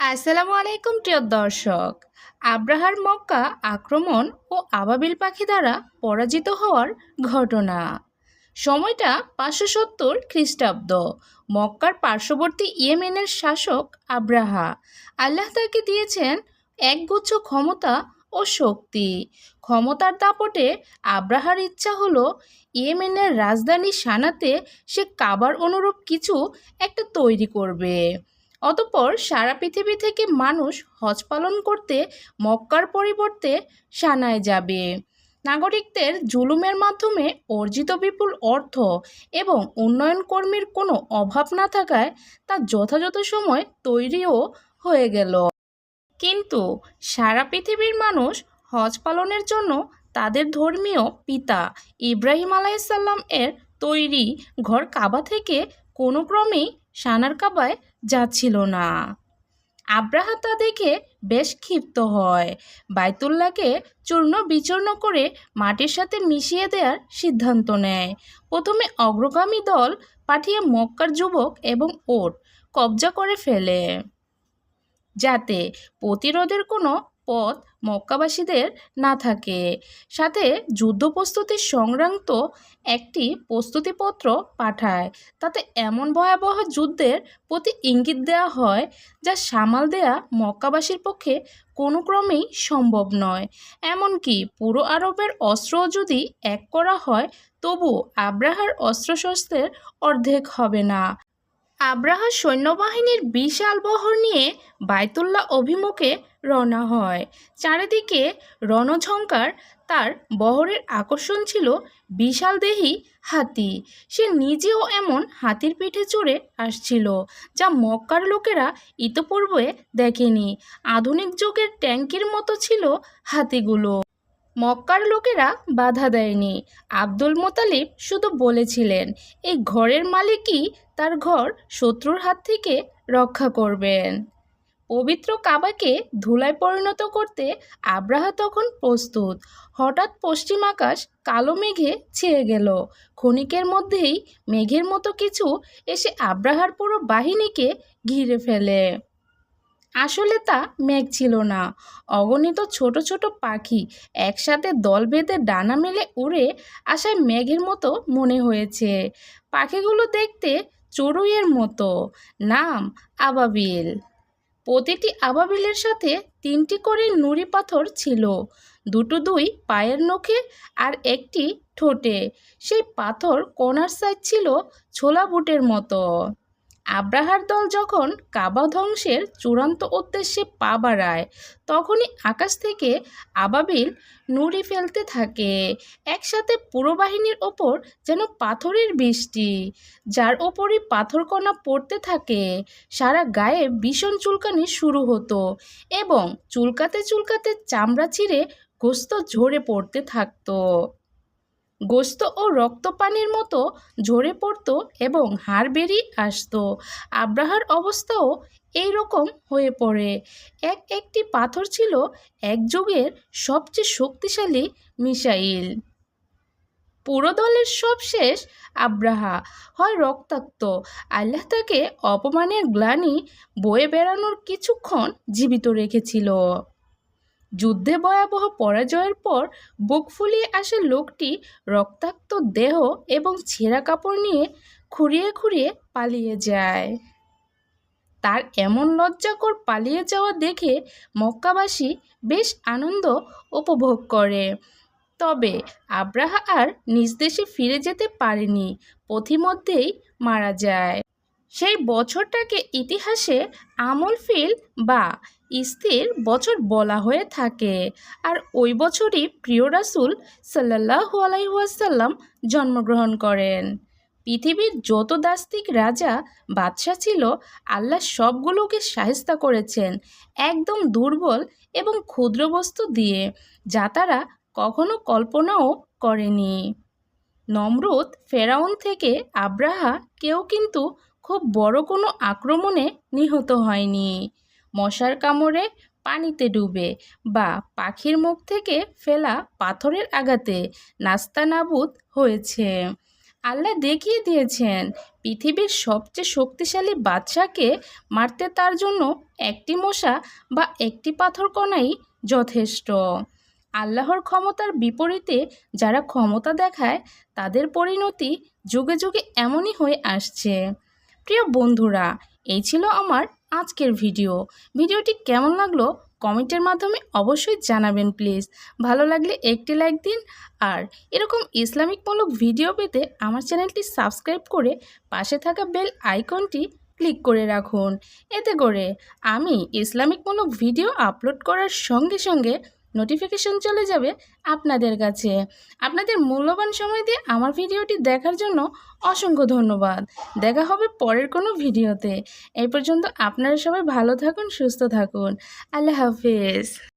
আসসালামু আলাইকুম, প্রিয় দর্শক। আব্রাহার মক্কা আক্রমণ ও আবাবিল পাখি দ্বারা পরাজিত হওয়ার ঘটনা। সময়টা পাঁচশো সত্তর খ্রিস্টাব্দ। মক্কার পার্শ্ববর্তী ইয়েমেনের শাসক আব্রাহা। আল্লাহ তাকে দিয়েছেন একগুচ্ছ ক্ষমতা ও শক্তি। ক্ষমতার দাপটে আব্রাহার ইচ্ছা হলো ইয়েমেনের রাজধানী সানাতে সে কাবার অনুরূপ কিছু একটা তৈরি করবে। অতপর সারা পৃথিবী থেকে মানুষ হজ পালন করতে মক্কার পরিবর্তে সানায় যাবে। নাগরিকদের জুলুমের মাধ্যমে অর্জিত বিপুল অর্থ এবং উন্নয়ন কর্মীর কোনো অভাব না থাকায় তা যথাযথ সময় তৈরিও হয়ে গেল। কিন্তু সারা পৃথিবীর মানুষ হজ পালনের জন্য তাদের ধর্মীয় পিতা ইব্রাহিম আলাইসাল্লাম এর তৈরি ঘর কাবা থেকে কোনো ক্রমেই সানার কাবায় যাচ্ছিল না। আব্রাহা তা দেখে বেশ ক্ষিপ্ত হয়। বাইতুল্লাকে চূর্ণ বিচূর্ণ করে মাটির সাথে মিশিয়ে দেওয়ার সিদ্ধান্ত নেয়। প্রথমে অগ্রগামী দল পাঠিয়ে মক্কার যুবক এবং ওট কবজা করে ফেলে। যাতে প্রতিরোধের কোনো পথ মক্কাবাসীদের না থাকে। সাথে যুদ্ধ প্রস্তুতির সংক্রান্ত একটি প্রস্তুতিপত্র পাঠায়। তাতে এমন ভয়াবহ যুদ্ধের প্রতি ইঙ্গিত দেওয়া হয়, যা সামাল দেয়া মক্কাবাসীর পক্ষে কোনো ক্রমেই সম্ভব নয়। এমনকি পুরো আরবের অস্ত্র যদি এক করা হয় তবু আব্রাহার অস্ত্রশস্ত্রের অর্ধেক হবে না। আব্রাহার সৈন্যবাহিনীর বিশাল বহর নিয়ে বাইতুল্লাহ অভিমুখে রওনা হয়। চারিদিকে রণঝঙ্কার, তার বহরের আকর্ষণ ছিল বিশাল দেহি হাতি। সে নিজেও এমন হাতির পিঠে চড়ে আসছিল, যা মক্কার লোকেরা ইতপূর্বে দেখেনি। আধুনিক যুগের ট্যাঙ্কের মতো ছিল হাতিগুলো। মক্কার লোকেরা বাধা দেয়নি। আব্দুল মোতালিব শুধু বলেছিলেন, এই ঘরের মালিকই তার ঘর শত্রুর হাত থেকে রক্ষা করবেন। পবিত্র কাবাকে ধুলায় পরিণত করতে আব্রাহা তখন প্রস্তুত। হঠাৎ পশ্চিম আকাশ কালো মেঘে ছেয়ে গেল। ক্ষণিকের মধ্যেই মেঘের মতো কিছু এসে আব্রাহার পুরো বাহিনীকে ঘিরে ফেলে। আসলে তা মেঘ ছিল না। অগণিত ছোট ছোট পাখি একসাথে দল বেঁধে ডানা মেলে উড়ে আসায় মেঘের মতো মনে হয়েছে। পাখিগুলো দেখতে চড়ুইয়ের মতো। নাম আবাবিল। প্রতিটি আবাবিলের সাথে তিনটি করে নুড়ি পাথর ছিল। দুটো দুই পায়ের নখে আর একটি ঠোঁটে। সেই পাথর কোনার সাইজ ছিল ছোলা বুটের মতো। আব্রাহার দল যখন কাবা ধ্বংসের চূড়ান্ত উদ্দেশ্যে পা বাড়ায়, তখনই আকাশ থেকে আবাবিল নুড়ি ফেলতে থাকে। একসাথে পুরো বাহিনীর ওপর যেন পাথরের বৃষ্টি, যার ওপরই পাথরকণা পড়তে থাকে। সারা গায়ে ভীষণ চুলকানি শুরু হতো এবং চুলকাতে চুলকাতে চামড়া ছিঁড়ে গোস্ত ঝরে পড়তে থাকতো। গোস্ত ও রক্তপানির মতো ঝরে পড়তো এবং হাড় বেরিয়ে আসতো। আব্রাহার অবস্থাও এই রকম হয়ে পড়ে। এক একটি পাথর ছিল এক যুগের সবচেয়ে শক্তিশালী মিসাইল। পুরো দলের সব শেষ আব্রাহা হয় রক্তাক্ত। আল্লাহ তাকে অপমানের গ্লানি বয়ে বেড়ানোর কিছুক্ষণ জীবিত রেখেছিল। যুদ্ধে ভয়াবহ পরাজয়ের পর বুক ফুলিয়ে আসা লোকটি রক্তাক্ত দেহ এবং ছেঁড়া কাপড় নিয়ে খুঁড়িয়ে খুঁড়িয়ে পালিয়ে যায়। তার এমন লজ্জাকর পালিয়ে যাওয়া দেখে মক্কাবাসী বেশ আনন্দ উপভোগ করে। তবে আব্রাহা আর নিজ দেশে ফিরে যেতে পারেনি, পথিমধ্যেই মারা যায়। সেই বছরটাকে ইতিহাসে আমল ফিল বা স্থির বছর বলা হয়ে থাকে। আর ওই বছরই প্রিয় রাসুল সাল্লাহ আলাইসাল্লাম জন্মগ্রহণ করেন। পৃথিবীর যত দাস্তিক রাজা, বাদশাহ ছিল, আল্লাহ সবগুলোকে সাহেস্তা করেছেন একদম দুর্বল এবং ক্ষুদ্র বস্তু দিয়ে, যা তারা কখনো কল্পনাও করেনি। নমরুদ ফেরাউন থেকে আব্রাহা কেউ কিন্তু খুব বড় কোনো আক্রমণে নিহত হয়নি। মশার কামড়ে পানিতে ডুবে বা পাখির মুখ থেকে ফেলা পাথরের আঘাতে নাস্তানাবুদ হয়েছে। আল্লাহ দেখিয়ে দিয়েছেন, পৃথিবীর সবচেয়ে শক্তিশালী বাদশাকে মারতে তার জন্য একটি মশা বা একটি পাথর কণাই যথেষ্ট। আল্লাহর ক্ষমতার বিপরীতে যারা ক্ষমতা দেখায়, তাদের পরিণতি যুগে যুগে এমনই হয়ে আসছে। প্রিয় বন্ধুরা, এই ছিল আমার আজকের ভিডিও। ভিডিওটি কেমন লাগল কমেন্টের মাধ্যমে অবশ্যই জানাবেন, প্লিজ। ভালো লাগলে একটি লাইক দিন আর এরকম ইসলামিকমূলক ভিডিও পেতে আমার চ্যানেলটি সাবস্ক্রাইব করে পাশে থাকা বেল আইকনটি ক্লিক করে রাখুন। এতে করে আমি ইসলামিকমূলক ভিডিও আপলোড করার সঙ্গে সঙ্গে নোটিফিকেশন চলে যাবে আপনাদের কাছে। আপনাদের মূল্যবান সময় দিয়ে আমার ভিডিওটি দেখার জন্য অসংখ্য ধন্যবাদ। দেখা হবে পরের কোনো ভিডিওতে। এই পর্যন্ত আপনারা সবাই ভালো থাকুন, সুস্থ থাকুন। আল্লাহ হাফিজ।